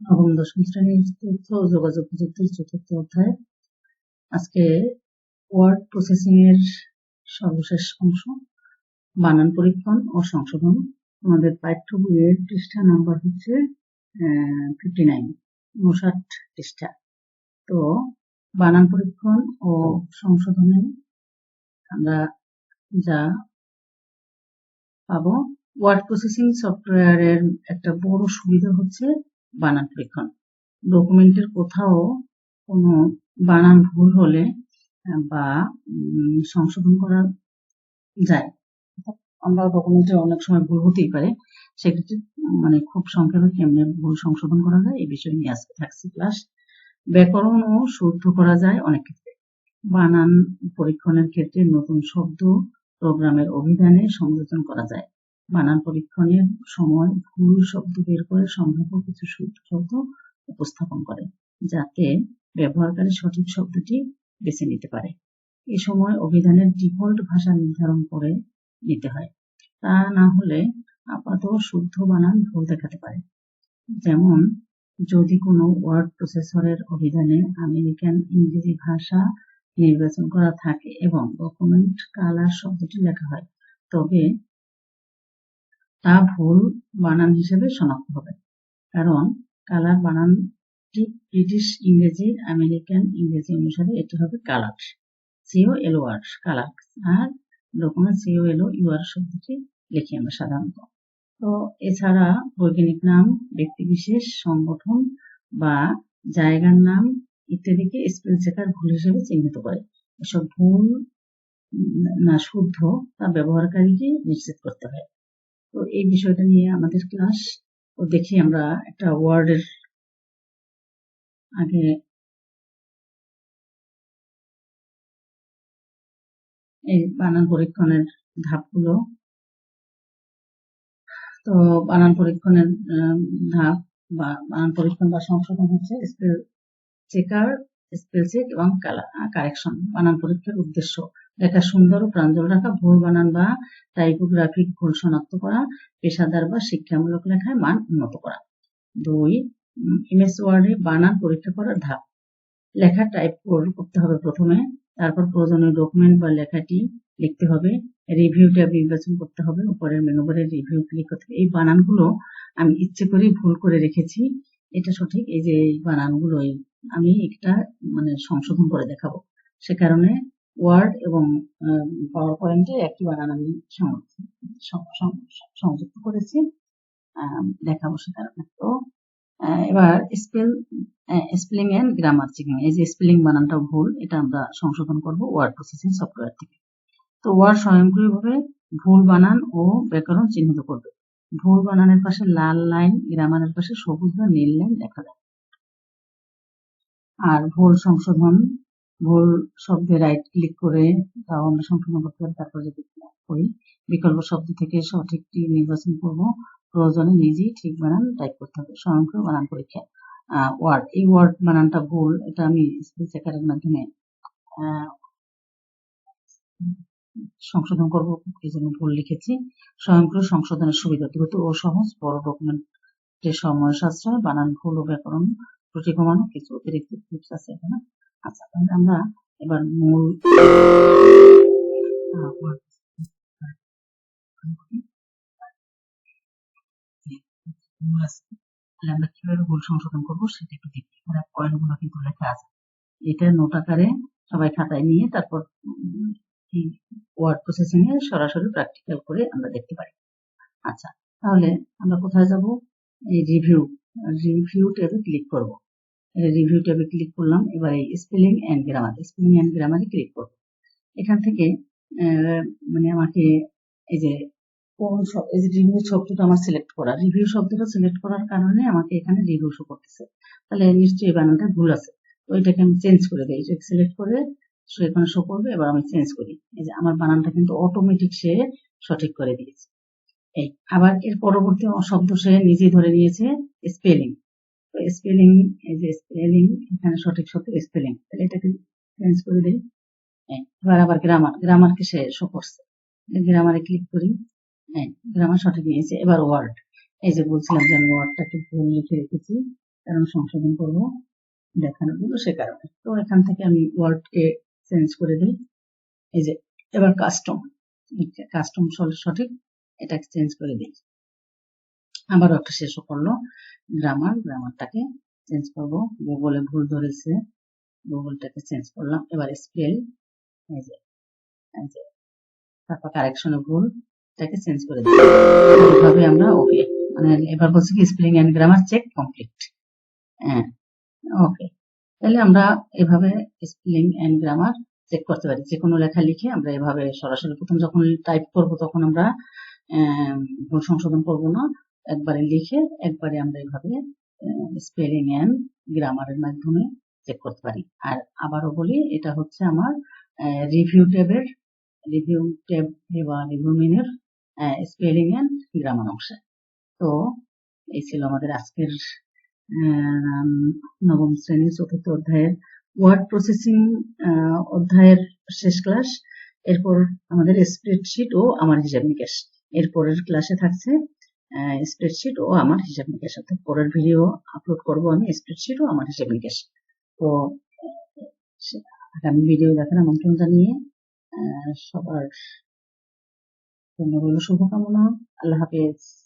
নবম দশম শ্রেণির তথ্য ও যোগাযোগ প্রযুক্তির চতুর্থ অধ্যায়। আজকে ওয়ার্ড প্রসেসিং এর সর্বশেষ অংশ, বানান পরীক্ষণ ও সংশোধন। আমাদের পাঠ্য বইয়ের পৃষ্ঠা নাম্বার হচ্ছে ফিফটি নাইন উনষাট পৃষ্ঠা। তো বানান পরীক্ষণ ও সংশোধনে আমরা যা পাবো, ওয়ার্ড প্রসেসিং সফটওয়্যারের একটা বড় সুবিধা হচ্ছে বানান পরীক্ষণ ডকুমেন্টের কোথাও কোনো বানান ভুল হলে বা সংশোধন করা যায়। আমরা ডকুমেন্টে অনেক সময় ভুল হতেই পারে। সেক্ষেত্রে মানে খুব সংক্ষেপে কেমনে ভুল সংশোধন করা যায়, এই বিষয় নিয়ে আজকে থাকছে ক্লাস ব্যাকরণ ও শুদ্ধ করা যায় অনেক ক্ষেত্রে। বানান পরীক্ষণের ক্ষেত্রে নতুন শব্দ প্রোগ্রামের অভিধানে সংযোজন করা যায়। বানান পরীক্ষণের সময় ভুল শব্দ বের করে সম্ভাব্য কিছু শব্দ উপস্থাপন করে, যাতে ব্যবহারকারী সঠিক শব্দটি বেছে নিতে পারে। এ সময় অভিধানের ডিফল্ট ভাষা নির্ধারণ করে নিতে হয়। তা না হলে আপাত শুদ্ধ বানান ভুল দেখাতে পারে। যেমন, যদি কোনো ওয়ার্ড প্রসেসরের অভিধানে আমেরিকান ইংরেজি ভাষা নির্বাচন করা থাকে এবং ডকুমেন্ট কালার শব্দটি লেখা হয়, তবে তা ভুল বানান হিসেবে শনাক্ত হবে। কারণ কালার বানানটি ব্রিটিশ ইংরেজি, আমেরিকান ইংরেজি অনুসারে এটি হবে colour. C O L O R colour. আর document C O L O U R শব্দটি লিখি আমরা সাধারণত। তো এছাড়া বৈজ্ঞানিক নাম, ব্যক্তিবিশেষ, সংগঠন বা জায়গার নাম ইত্যাদিকে স্পেল চেকার ভুল হিসেবে চিহ্নিত করে। এসব ভুল না শুদ্ধ তা ব্যবহারকারীকে নিশ্চিত করতে হয়। তো এই বিষয়টা নিয়ে আমাদের ক্লাস, ও দেখি আমরা একটা ওয়ার্ডের আগে এই বানান পরীক্ষণের ধাপগুলো। তো বানান পরীক্ষণের ধাপ বা বানান পরীক্ষণ বা সংশোধন হচ্ছে স্পেল চেকার স্পেল চেক এবং কারেকশন বানান পরীক্ষার উদ্দেশ্য। লেখা সুন্দর ও প্রাঞ্জল রাখা ভুল বানান বা টাইপোগ্রাফিক ভুল শনাক্ত করা, পেশাদার বা শিক্ষামূলক লেখায় মান উন্নত করা। দুই এমএস ওয়ার্ডে বানান পরীক্ষা করার ধাপ। লেখা টাইপ করতে হবে প্রথমে, তারপর প্রয়োজনীয় ডকুমেন্ট বা লেখাটি লিখতে হবে রিভিউ ট্যাব নির্বাচন করতে হবে, উপরের মেনু বারে রিভিউ ক্লিক করতে হবে। এই বানানগুলো আমি ইচ্ছে করেই ভুল করে রেখেছি। এটা সঠিক, এই যে এই বানানগুলো আমি একটা মানে সংশোধন করে দেখাবো। সে কারণে ওয়ার্ড এবং পাওয়ার পয়েন্টে একটি বানান আমি সংযুক্ত করেছি। দেখাবো কারণে তো এবার spell spelling and grammar checking এই যে স্পেলিং বানানটা ভুল, এটা আমরা সংশোধন করব ওয়ার্ড প্রসেসিং সফটওয়্যার থেকে। তো ওয়ার্ড স্বয়ংক্রিয়ভাবে ভুল বানান ও ব্যাকরণ চিহ্নিত করবে। ভুল বানানের পাশে লাল লাইন, গ্রামারের পাশে সবুজ বা নীল লাইন দেখা যায়। আর ভুল সংশোধন ভুল শব্দে রাইট ক্লিক করে তা আমরা সম্পূর্ণ করতে পারি, তারপর যদি করি, বিকল্প শব্দ থেকে সঠিকটি নির্বাচন করব। প্রয়োজনে নিজেই ঠিক বানান টাইপ করতে হবে, স্বয়ংক্রিয় বানান পরীক্ষা। ওয়ার্ড এই ওয়ার্ড বানানটা ভুল, এটা আমি স্পেল চেকারের মাধ্যমে সংশোধন করব, এই জন্য ভুল লিখেছি। স্বয়ংক্রিয় সংশোধনের সুবিধা, দ্রুত ও সহজ, বড় ডকুমেন্টের সময় সাশ্রয় বানান ভুল ও ব্যাকরণ ত্রুটি কমানো কিছু অতিরিক্ত টিপস আছে এখানে। আচ্ছা তাহলে আমরা এবার মূল তাহলে আমরা কীভাবে ভুল সংশোধন করব সেটা একটু দেখি। এখানে পয়েন্টগুলো কিন্তু লেখা আছে। এটা নোট আকারে সবাই খাতায় নিয়ে তারপর ওয়ার্ড প্রসেসিং এ সরাসরি প্র্যাকটিক্যাল করে আমরা দেখতে পারি। আচ্ছা তাহলে আমরা কোথায় যাব? এই রিভিউ রিভিউ ট্যাবে ক্লিক করব। রিভিউ ট্যাবে ক্লিক করলাম, এবার এই spelling and grammar spelling and গ্রামারে click করব। এখান থেকে মানে আমাকে এই যে কোন এই যে রিভিউ শব্দটা আমার সিলেক্ট করা রিভিউ শব্দটা সিলেক্ট করার কারণে আমাকে এখানে রিভিউ শো করতেছে। তাহলে নিশ্চয়ই বানানটা ভুল আছে। তো এটাকে আমি চেঞ্জ করে দিই, এটাকে সিলেক্ট করে সো এখানে শো করবে, এবার আমি চেঞ্জ করি। এই যে আমার বানানটা কিন্তু অটোমেটিক সে সঠিক করে দিয়েছে। এই, আবার এর পরবর্তী শব্দ সে নিজে ধরে নিয়েছে স্পেলিং স্পেলিং এই যে স্পেলিং এখানে সঠিক শব্দ স্পেলিং তাহলে এটাকে চেঞ্জ করে দিই। এবার আবার গ্রামার গ্রামারকে সে শো করছে? গ্রামারে ক্লিক করি। হ্যাঁ গ্রামার সঠিক নিয়েছে। এবার ওয়ার্ড এই যে বলছিলাম যে আমি ওয়ার্ডটাকে ভুল লিখে রেখেছি, কারণ সংশোধন করব দেখানোর জন্য সে কারণে। তো এখান থেকে আমি ওয়ার্ডকে চেঞ্জ করে দিই। এই যে, এবার কাস্টম কাস্টম সঠিক, এটাকে চেঞ্জ করে দিই। আবার একটা শেষও করল। গ্রামার গ্রামারটাকে চেঞ্জ করব। গুগলে ভুল ধরেছে। গুগলটাকে চেঞ্জ করলাম। এবার স্পেল এই যে এই যে, তারপর কারেকশনে ভুল, এটাকে চেঞ্জ করে দিই। এইভাবে আমরা ওকে মানে এবার বলছি কি spelling and grammar check complete হ্যাঁ ওকে তাহলে আমরা এভাবে স্পেলিং এন্ড গ্রামার চেক করতে পারি। যে কোনো লেখা লিখে আমরা এভাবে সরাসরি প্রথম যখন টাইপ করব, তখন আমরা ভুল সংশোধন করব না। একবারে লিখে, একবারে আমরা এভাবে স্পেলিং এন্ড গ্রামারের মাধ্যমে চেক করতে পারি। আর আবারও বলি, এটা হচ্ছে আমার রিভিউ ট্যাবের রিভিউ ট্যাব বা রিভিউ মেনুর স্পেলিং অ্যান্ড গ্রামার অংশে। তো এই ছিল আমাদের আজকের নবম শ্রেণির চতুর্থ অধ্যায়ের ওয়ার্ড প্রসেসিং অধ্যায়ের শেষ ক্লাস এরপর আমাদের স্প্রেডশিট ও আমার হিসাব নিকাশ। এরপরের ক্লাসে থাকছে স্প্রেডশিট ও আমার হিসাব নিকাশ। অর্থাৎ পরের ভিডিও আপলোড করব আমি স্প্রেডশিট ও আমার হিসাব নিকাশ। তো, আগামী ভিডিও দেখার আমন্ত্রণ জানিয়ে সবার জন্য শুভকামনা। আল্লাহ হাফেজ।